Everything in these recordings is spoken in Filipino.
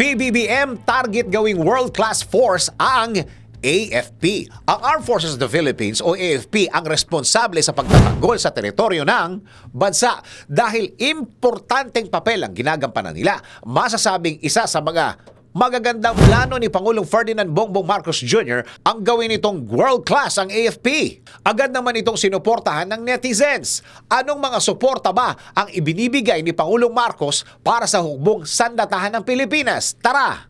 PBBM target gawing world-class force ang AFP. Ang Armed Forces of the Philippines o AFP ang responsable sa pagtatanggol sa teritoryo ng bansa dahil importanteng papel ang ginagampanan nila. Masasabing isa sa mga magagandang plano ni Pangulong Ferdinand Bongbong Marcos Jr. ang gawin itong world-class ang AFP. Agad naman itong sinuportahan ng netizens. Anong mga suporta ba ang ibinibigay ni Pangulong Marcos para sa hukbong sandatahan ng Pilipinas? Tara,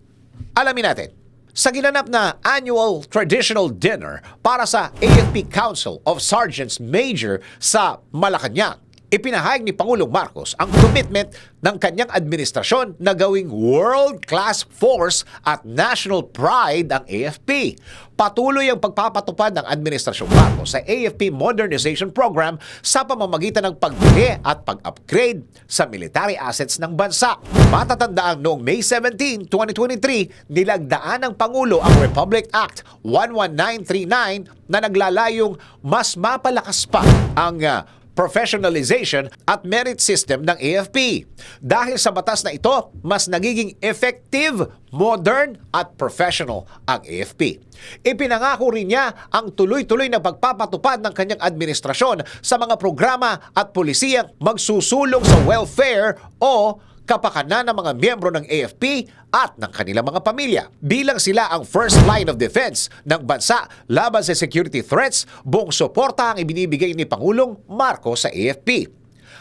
alamin natin. Sa ginanap na annual traditional dinner para sa AFP Council of Sergeants Major sa Malacanang, ipinahayag ni Pangulong Marcos ang commitment ng kanyang administrasyon na gawing world-class force at national pride ang AFP. Patuloy ang pagpapatupad ng administrasyong Marcos sa AFP Modernization Program sa pamamagitan ng pagbili at pag-upgrade sa military assets ng bansa. Matatandaang noong May 17, 2023, nilagdaan ng Pangulo ang Republic Act 11939 na naglalayong mas mapalakas pa ang ah, professionalization at merit system ng AFP. Dahil sa batas na ito, mas nagiging effective, modern at professional ang AFP. Ipinangako rin niya ang tuloy-tuloy na pagpapatupad ng kanyang administrasyon sa mga programa at polisiyang magsusulong sa welfare o kapakanan ng mga miyembro ng AFP at ng kanilang mga pamilya. Bilang sila ang first line of defense ng bansa laban sa security threats, buong suporta ang ibinibigay ni Pangulong Marcos sa AFP.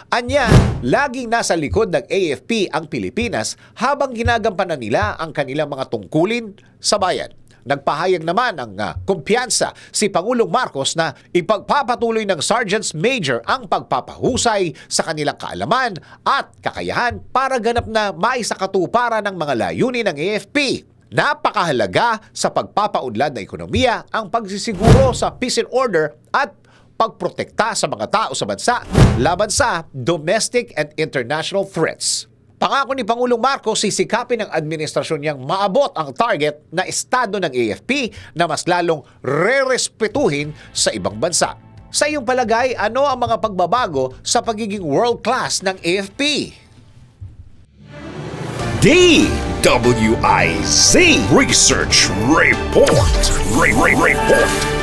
Anya, laging nasa likod ng AFP ang Pilipinas habang ginagampanan nila ang kanilang mga tungkulin sa bayan. Nagpahayag naman ng ah, kumpiyansa si Pangulong Marcos na ipagpapatuloy ng Sergeants Major ang pagpapahusay sa kanilang kaalaman at kakayahan para ganap na maisakatuparan ng mga layunin ng AFP. Napakahalaga sa pagpapaunlad ng ekonomiya ang pagsisiguro sa peace and order at pagprotekta sa mga tao sa bansa laban sa domestic and international threats. Pangako ni Pangulong Marcos sisikapin ng administrasyon niyang maabot ang target na estado ng AFP na mas lalong re-respetuhin sa ibang bansa. Sa iyong palagay, ano ang mga pagbabago sa pagiging world-class ng AFP? DWIZ Research Report. Re- Re- Report.